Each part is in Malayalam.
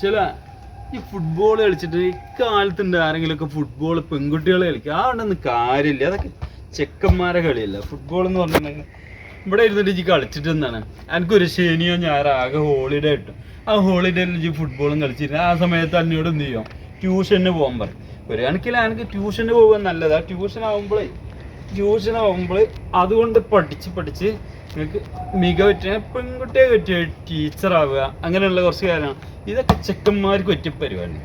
ചില ഈ ഫുട്ബോൾ കളിച്ചിട്ട് ഇക്കാലത്തുണ്ട് ആരെങ്കിലുമൊക്കെ ഫുട്ബോൾ പെൺകുട്ടികൾ കളിക്കുക അതുകൊണ്ടൊന്നും കാര്യമില്ല. അതൊക്കെ ചെക്കന്മാരെ കളിയല്ല. ഫുട്ബോൾ എന്ന് പറഞ്ഞിട്ടുണ്ടെങ്കിൽ ഇവിടെ ഇരുന്നിട്ട് ഇജ്ജ് കളിച്ചിട്ട് എന്താണ് എനിക്കൊരു ശനിയോ ഞായറോ ആകെ ഹോളിഡേ കിട്ടും. ആ ഹോളിഡേയിൽ ഇജ്ജ് ഫുട്ബോളും കളിച്ചിരുന്നു ആ സമയത്ത് എന്നോട് എന്ത് ചെയ്യും? ട്യൂഷന് പോകാൻ പറയും. ഒരു കണക്കിൽ എനിക്ക് ട്യൂഷന് പോകാൻ നല്ലതാണ് ട്യൂഷൻ ആകുമ്പോഴേ ട്യൂഷൻ ആകുമ്പോൾ അതുകൊണ്ട് പഠിച്ച് പഠിച്ച് നിങ്ങൾക്ക് മികവറ്റ പെൺകുട്ടിയെ പറ്റിയ ടീച്ചറാവുക അങ്ങനെയുള്ള കുറച്ച് കാര്യമാണ് ഇതൊക്കെ ചെക്കന്മാർക്ക് പറ്റിയ പരിപാടി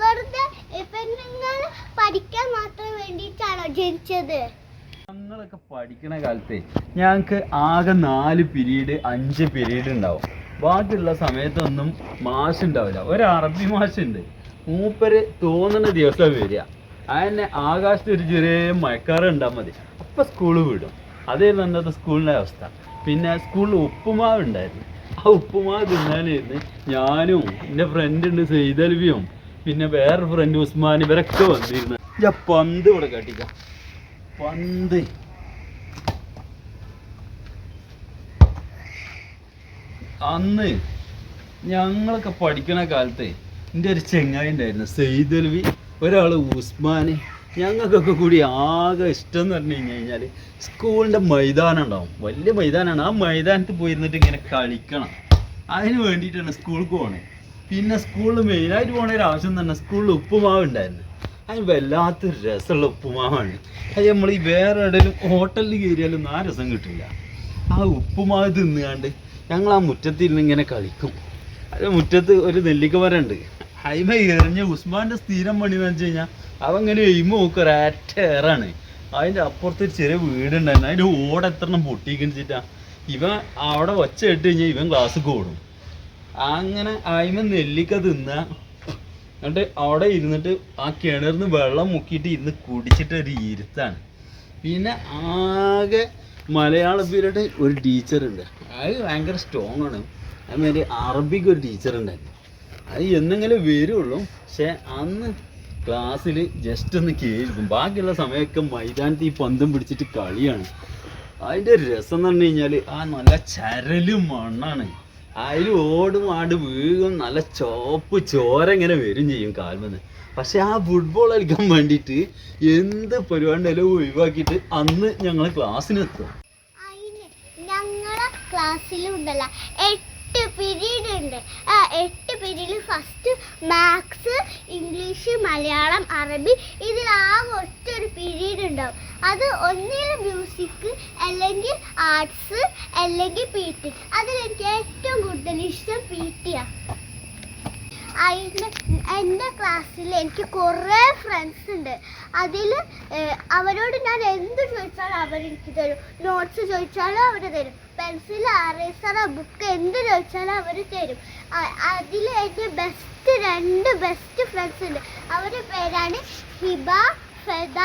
വെറുതെ പെണ്ണുങ്ങൾ പഠിക്കാൻ മാത്രം വേണ്ടിയിട്ടാണോ ജനിച്ചത്? ഞങ്ങളൊക്കെ പഠിക്കണ കാലത്ത് ഞങ്ങൾക്ക് ആകെ നാല് പിരീഡ് അഞ്ച് പിരീഡ് ഉണ്ടാവും. ബാക്കിയുള്ള സമയത്തൊന്നും മാഷ് ഉണ്ടാവില്ല. ഒരു അറബി മാഷുണ്ട് മൂപ്പര് തോന്നുന്ന ദിവസം വരിക. അതിനെ ആകാശത്ത് ഒരു ചെറിയ മഴക്കാറ് ഉണ്ടാൽ മതി. അപ്പം സ്കൂൾ വിടും. അതായിരുന്നു അന്നത്തെ സ്കൂളിന്റെ അവസ്ഥ. പിന്നെ സ്കൂളിൽ ഉപ്പുമാവ് ഉണ്ടായിരുന്നു. ആ ഉപ്പുമാവ് തിന്നാനായിരുന്നു ഞാനും എന്റെ ഫ്രണ്ട് ഉണ്ട് സെയ്തൽവിയും പിന്നെ വേറെ ഫ്രണ്ട് ഉസ്മാൻ ഇവരൊക്കെ വന്നിരുന്നു. ഞാൻ പന്ത് ഇവിടെ കാട്ടിക്കാം. പന്ത്. അന്ന് ഞങ്ങളൊക്കെ പഠിക്കണ കാലത്ത് എന്റെ ഒരു ചെങ്ങായി ഉണ്ടായിരുന്നു സെയ്തൽവി ഒരാൾ ഉസ്മാൻ ഞങ്ങൾക്കൊക്കെ കൂടി ആകെ ഇഷ്ടം എന്ന് പറഞ്ഞു കഴിഞ്ഞ് കഴിഞ്ഞാൽ സ്കൂളിന്റെ മൈതാനം ഉണ്ടാവും. വലിയ മൈതാനമാണ് ആ മൈതാനത്ത് പോയിരുന്നിട്ട് ഇങ്ങനെ കളിക്കണം. അതിന് വേണ്ടിയിട്ടാണ് സ്കൂളിൽ പോകണേ പിന്നെ സ്കൂളിൽ മെയിനായിട്ട് പോകണ ഒരു ആവശ്യം തന്നെ സ്കൂളിൽ ഉപ്പുമാവ് ഉണ്ടായിരുന്നു. അതിന് വല്ലാത്തൊരു രസമുള്ള ഉപ്പുമാവാണ്. അത് നമ്മൾ ഈ വേറെ എവിടെയെങ്കിലും ഹോട്ടലിൽ കയറിയാലൊന്നും ആ രസം കിട്ടില്ല ആ ഉപ്പുമാവ് തിന്നുകാണ്ട് ഞങ്ങൾ ആ മുറ്റത്തിരുന്ന് ഇങ്ങനെ കളിക്കും. അത് മുറ്റത്ത് ഒരു നെല്ലിക്ക മരം ഉണ്ട് അയിമ എറിഞ്ഞ ഉസ്മാന്റെ സ്ഥിരം പണി എന്ന് വെച്ച് കഴിഞ്ഞാൽ ഇങ്ങനെ എയിമ നോക്കുക ഒരേറ്റ ഏറാണ്. അതിന്റെ അപ്പുറത്ത് ഒരു ചെറിയ വീടുണ്ടായിരുന്നു. അതിന്റെ ഓട് എത്ര എണ്ണം പൊട്ടിക്കണിച്ചിട്ടാ ഇവൻ അവിടെ ഒച്ച ഇട്ട് കഴിഞ്ഞാൽ ഇവൻ ക്ലാസ് കൂടും അങ്ങനെ അയിമ നെല്ലിക്ക തിന്ന എന്നിട്ട് അവിടെ ഇരുന്നിട്ട് ആ കിണറിന്ന് വെള്ളം മുക്കിയിട്ട് ഇരുന്ന് കുടിച്ചിട്ട് ഒരു ഇരുത്താണ് പിന്നെ ആകെ മലയാള പീരീഡ് ഒരു ടീച്ചർ ഉണ്ട്. അത് ഭയങ്കര സ്ട്രോങ് ആണ്. അതുമാതിരി അറബിക്ക് ഒരു ടീച്ചർ ഉണ്ടായിരുന്നു. അത് എന്നെങ്കിലും വരുള്ളൂ. പക്ഷെ അന്ന് ക്ലാസ്സിൽ ജസ്റ്റ് ഒന്ന് കേൾക്കും. ബാക്കിയുള്ള സമയമൊക്കെ മൈതാനത്ത് ഈ പന്തും പിടിച്ചിട്ട് കളിയാണ്. അതിന്റെ രസം എന്ന് പറഞ്ഞു കഴിഞ്ഞാൽ ആ നല്ല ചരലും മണ്ണാണ്. അതിൽ ഓടും ആട് വീഴും നല്ല ചോപ്പ് ചോര ഇങ്ങനെ വരും ചെയ്യും കാൽമെന്ന് പക്ഷെ ആ ഫുട്ബോൾ കളിക്കാൻ വേണ്ടിയിട്ട് എന്ത് പരിപാടിയെല്ലാം ഒഴിവാക്കിയിട്ട് അന്ന് ഞങ്ങൾ ക്ലാസ്സിനെത്തും ഞങ്ങളെ പീരീഡ് ഉണ്ട് ആ എട്ട് പീരീഡിൽ ഫസ്റ്റ് മാത്സ് ഇംഗ്ലീഷ് മലയാളം അറബി ഇതിൽ ആകെ ഒറ്റ ഒരു പീരീഡ് ഉണ്ടാവും അത് ഒന്നിൽ മ്യൂസിക് അല്ലെങ്കിൽ ആർട്സ് അല്ലെങ്കിൽ പി ടി അതിലെനിക്ക് ഏറ്റവും കൂടുതൽ ഇഷ്ടം പി ടിയാണ് അതിന്റെ എന്റെ ക്ലാസ്സിൽ എനിക്ക് കുറേ ഫ്രണ്ട്സ് ഉണ്ട്. അതിൽ അവരോട് ഞാൻ എന്ത് ചോദിച്ചാലും അവരെനിക്ക് തരും. നോട്ട്സ് ചോദിച്ചാലും അവർ തരും. പെൻസിൽ അറേസറ ബുക്ക് എന്ത് ചോദിച്ചാലും അവർ തരും. അതിൽ എന്റെ ബെസ്റ്റ് രണ്ട് ബെസ്റ്റ് ഫ്രണ്ട്സ് ഉണ്ട്. അവരുടെ പേരാണ് ഹിബ ഫെദ.